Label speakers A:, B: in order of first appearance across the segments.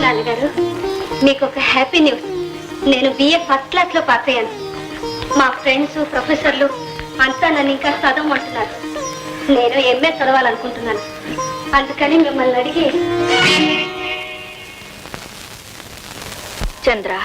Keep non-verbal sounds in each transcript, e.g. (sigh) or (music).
A: నాన్నగారు మీకు ఒక హ్యాపీ న్యూస్ నేను బిఏ ఫస్ట్ క్లాస్లో పాస్ అయ్యాను. మా ఫ్రెండ్స్ ప్రొఫెసర్లు అంతా నన్ను ఇంకా చదవమంటున్నారు. నేను ఎంఏ చదవాలనుకుంటున్నాను. అందుకని మిమ్మల్ని అడిగి చంద్ర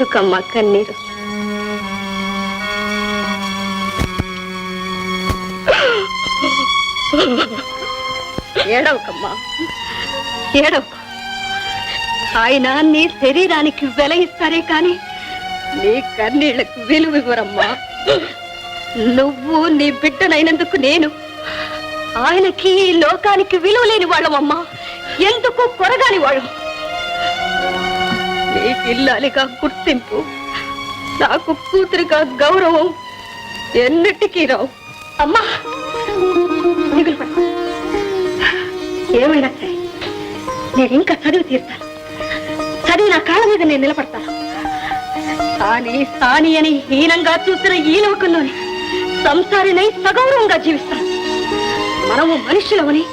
A: ఎందుకమ్మా కన్నీరు? ఏడవకమ్మా. ఏడవకు. ఆయన నీ శరీరానికి వెల ఇస్తారే కాని నీ కన్నీళ్ళకు విలువ ఇవ్వరమ్మా. నువ్వు నీ బిడ్డనైనందుకు నేను ఆయనకి లోకానికి విలువ లేని వాళ్ళమమ్మా. ఎందుకు కొరగాని వాళ్ళం? నీకు ఇల్లాలిగా గుర్తింపు? నాకు కూతురిగా గౌరవం ఎన్నిటికీ రావు. అమ్మా! ఏమైనా సరే నేను ఇంకా చదివి తీరుతాను. చదివి నా కాళ్ళ మీద నేను నిలబడతాను. సాని సాని అని హీనంగా చూసిన ఈ లోకంలోని సంసారినై సగౌరవంగా జీవిస్తాను. మనము మనుషులమని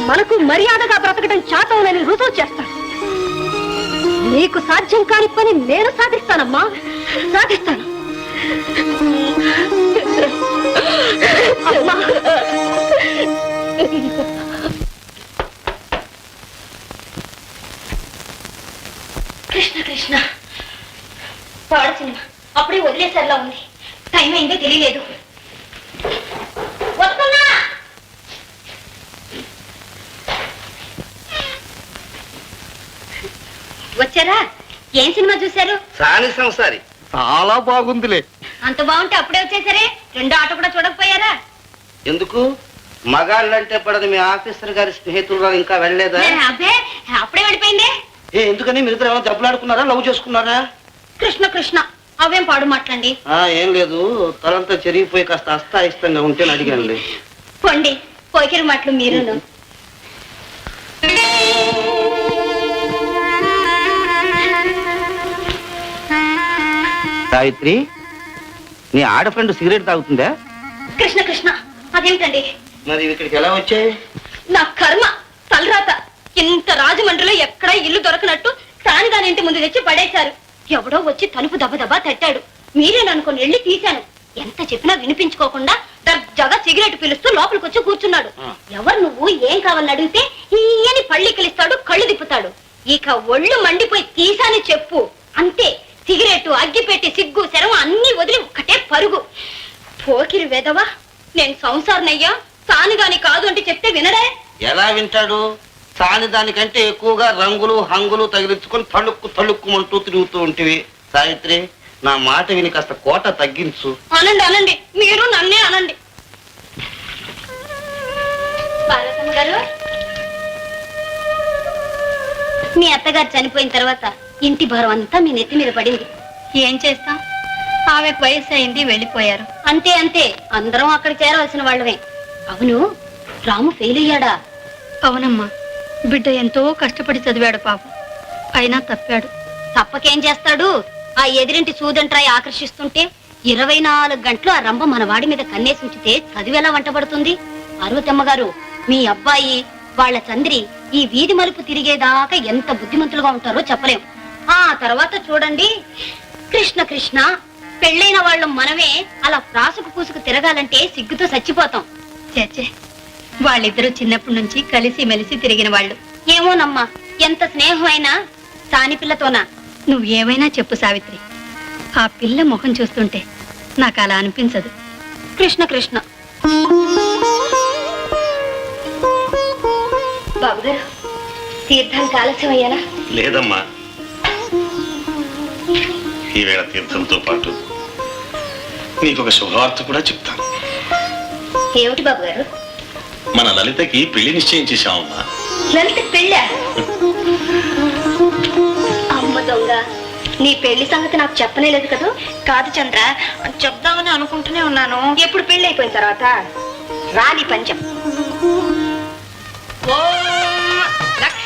A: మనకు మర్యాదగా బ్రతకడం చాతవునని రుజువు చేస్తాను. నీకు సాధ్యం కాని పని నేను సాధిస్తానమ్మా. సాధిస్తాను. అమ్మా. కృష్ణ కృష్ణ. పాడ సినిమా. అప్పుడే వదిలేసరిలా ఉంది. టైం అయిందో తెలియలేదు. వచ్చారా? ఏం సినిమా చూశారు?
B: సాని సంసారి.
C: చాలా బాగుందిలే.
A: అంత బాగుంటే అప్పుడే వచ్చేసరే? రెండో ఆట కూడా చూడకపోయారా?
B: ఎందుకు? మగాళ్ళంటే పడదు మీ ఆఫీసర్ గారి స్నేహితులు ఇంకా వెళ్ళలేదా?
A: అబ్బే అప్పుడే వెళ్ళిపోయిందే?
B: ఏ ఎందుకని? మీరు ఏమైనా దెబ్బలాడుకున్నారా లవ్ చేసుకున్నారా?
A: కృష్ణ కృష్ణ అవేం పాడు మాట్లాడండి
B: ఆ ఏం లేదు. తలంతా చెరిగిపోయి కాస్త అస్తాయిస్తంగా ఉంటే అడిగానులే.
A: పొండి పోకిరి మాటలు మీరును.
B: సావిత్రి నీ ఆడ ఫ్రెండ్ సిగరెట్ తాగుతుందా?
A: కృష్ణ కృష్ణ అదేమిటండి?
B: మరి ఇక్కడికి ఎలా వచ్చాయి?
A: నా కర్మ తలరాత. ఇంత రాజమండ్రిలో ఎక్కడా ఇల్లు దొరకనట్టు తాను దాని ఇంటి ముందు తెచ్చి పడేశారు. ఎవడో వచ్చి తలుపు దెబ్బ దెబ్బ తట్టాడు. మీరేననుకొని వెళ్ళి తీశాను. ఎంత చెప్పినా వినిపించుకోకుండా దర్జాగా సిగరెట్ పిలుస్తూ లోపలికి వచ్చి కూర్చున్నాడు. ఎవరు నువ్వు ఏం కావాలని అడిగితే ఈయని పళ్ళికిలిస్తాడు కళ్ళు తిప్పుతాడు. ఇక ఒళ్ళు మండిపోయి తీసాని చెప్పు. అంతే. సిగరెట్ అగ్గిపెట్టి సిగ్గు శరం అన్ని వదిలి ఒకటే పరుగు. పోకిరి వెదవా నేను సంసారనయ్యా తాను గాని కాదు అంటే చెప్తే వినడే
B: ఎలా వింటాడు? సాని దానికంటే ఎక్కువగా రంగులు హంగులు తగిలించుకొని తళుక్కు తళుక్కుమంటూ తిరుగుతూ ఉంటివి. సావిత్రి నా మాట విని కాస్త కోట తగ్గించు.
A: అనండి అనండి. మీరు నన్నే అనండి. మీ అత్తగారు చనిపోయిన తర్వాత ఇంటి భారం అంతా మీ నెత్తి మీద పడింది. ఏం చేస్తాం? ఆమెకు వయసు అయింది వెళ్ళిపోయారు. అంతే అంతే. అందరం అక్కడ చేరవలసిన వాళ్ళమే. అవును రాము ఫెయిల్ అయ్యాడా?
D: అవునమ్మా బిడ్డ ఎంతో కష్టపడి చదివాడు పాపం. అయినా తప్పాడు.
A: తప్పకేం చేస్తాడు? ఆ ఎదిరింటి సూదంట్రాయి ఆకర్షిస్తుంటే ఇరవై నాలుగు గంటలు ఆ రంభ మన వాడి మీద కన్నేసి ఉంచితే చదివేలా వంటబడుతుంది? పార్వతమ్మ గారు మీ అబ్బాయి వాళ్ళ చంద్రి ఈ వీధి మలుపు తిరిగేదాకా ఎంత బుద్ధిమంతులుగా ఉంటారో చెప్పలేం. ఆ తర్వాత చూడండి. కృష్ణ కృష్ణ పెళ్ళైన వాళ్ళు మనమే అలా ప్రాసుకు పూసుకు తిరగాలంటే సిగ్గుతో చచ్చిపోతాం.
D: చేచే వాళ్ళిద్దరూ చిన్నప్పటి నుంచి కలిసి మెలిసి తిరిగిన వాళ్ళు.
A: ఏమోనమ్మా ఎంత స్నేహం అయినా సాని పిల్లతోనా?
D: నువ్వేమైనా చెప్పు సావిత్రి. ఆ పిల్ల ముఖం చూస్తుంటే నాకు అలా అనిపించదు.
A: కృష్ణ కృష్ణ. బాబు గారు తీర్థానికి ఆలస్యం అయ్యానా
E: లేదమ్మా. ఈవేళ తీర్థంతో పాటు నీకు ఒక శుభవార్త కూడా చెప్తాను.
A: ఏమిటి బాబు గారు
E: మన లలితకి పెళ్ళి నిశ్చయం చేశామమ్మా.
A: లలిత పెళ్ళా? అమ్మ దొంగ నీ పెళ్ళి సంగతి నాకు చెప్పనేలేదు కదూ? కాదు చంద్ర చెప్దామని అనుకుంటున్నా
F: అనుకున్నాను
G: ఎప్పుడు పెళ్ళి అయిపోయిన తర్వాత రాణి పంచం.
F: లక్ష్మీశో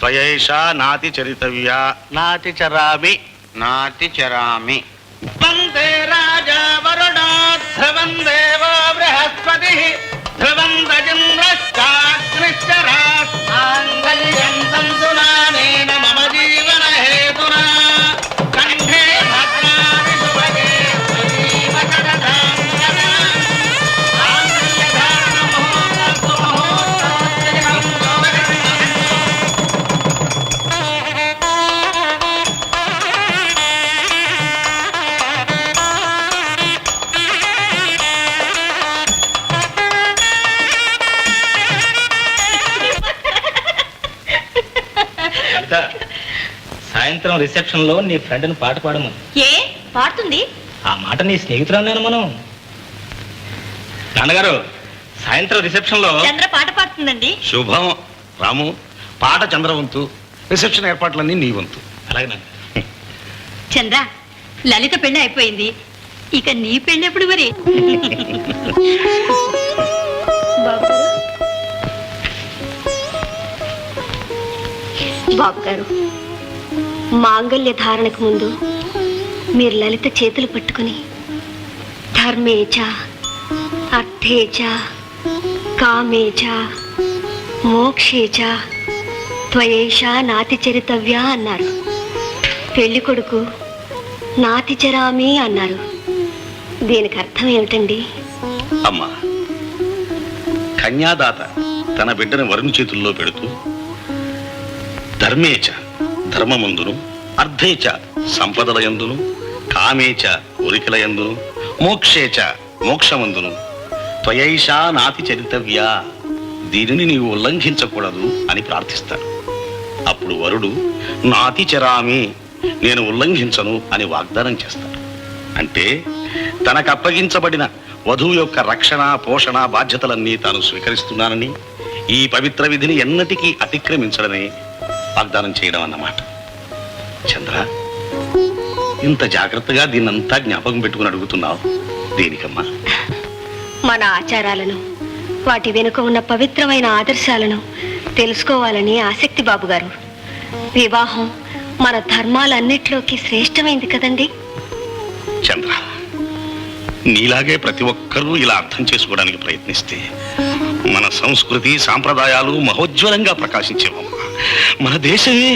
E: త్వయైషా నాతి చరితవ్యా.
H: నాతి చరామి. నాతి చరామి. వందే రాజా వరుణో ధ్రువం దేవో బృహస్పతి ధ్రువం రజంద్రశ్చాగ్నిశ్చరాస్మాంగళ్యం
C: సాయంత్రం రిసెప్షన్లో నీ ఫ్రెండ్ని పాట పాడమను.
G: ఏ? పాడుతుంది?
C: ఆ మాట నీ స్నేహితురాలను మనం నాన్నగారు సాయంత్రం రిసెప్షన్లో
G: చంద్ర పాట పాడుతుందండి.
E: శుభం రాము పాట చంద్రవంతు రిసెప్షన్ ఏర్పాట్లన్నీ నీ వంతు.
C: అలాగే నాన్న.
F: చంద్ర లలిత పెళ్ళి అయిపోయింది. ఇక నీ పెళ్ళి ఎప్పుడు మరి? (laughs)
G: బాబు గారు మాంగళ్య ధారణకు ముందు మీరు లలిత చేతులు పట్టుకుని ధర్మేచ అర్థేచ కామేచ మోక్షేచ త్వయేష నాతి చరితవ్య అన్నారు. పెళ్ళి కొడుకు నాతి చరామి అన్నారు. దీనికి అర్థం ఏమిటండి?
E: అమ్మా కన్యాదాత తన బిడ్డను వరుణి చేతుల్లో పెడుతూ ధర్మేచ ధర్మమందును అర్థేచ సంపదల యందును కామేచ కోరికల యందును మోక్షేచ మోక్షమందును. త్వయైషా నాతి చరితవ్యా దీనిని నీవు ఉల్లంఘించకూడదు అని ప్రార్థిస్తాడు అప్పుడు వరుడు నాతి చరామి నేను ఉల్లంఘించను అని వాగ్దానం చేస్తాడు. అంటే తనకు అప్పగించబడిన వధువు యొక్క రక్షణ పోషణ బాధ్యతలన్నీ తాను స్వీకరిస్తున్నానని ఈ పవిత్ర విధిని ఎన్నటికీ అతిక్రమించడమే వాగ్దానం చేయడం అన్నమాట. చంద్ర ఇంత జాగ్రత్తగా దీన్నంతా జ్ఞాపకం పెట్టుకుని అడుగుతున్నావు. దేనికమ్మా?
G: మన ఆచారాలను వాటి వెనుక ఉన్న పవిత్రమైన ఆదర్శాలను తెలుసుకోవాలని ఆసక్తి బాబు గారు వివాహం మన ధర్మాలన్నిట్లోకి శ్రేష్టమైంది కదండి.
E: చంద్ర నీలాగే ప్రతి ఒక్కరూ ఇలా అర్థం చేసుకోవడానికి ప్రయత్నిస్తే మన సంస్కృతి సాంప్రదాయాలు మహోజ్వలంగా ప్రకాశించేవమ్మా. మన దేశమే.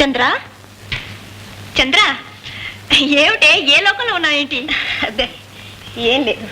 G: చంద్ర
F: చంద్ర ఏమిటే ఏ లోకంలో ఉన్నావేంటి?
G: అబ్బే ఏం లేదు.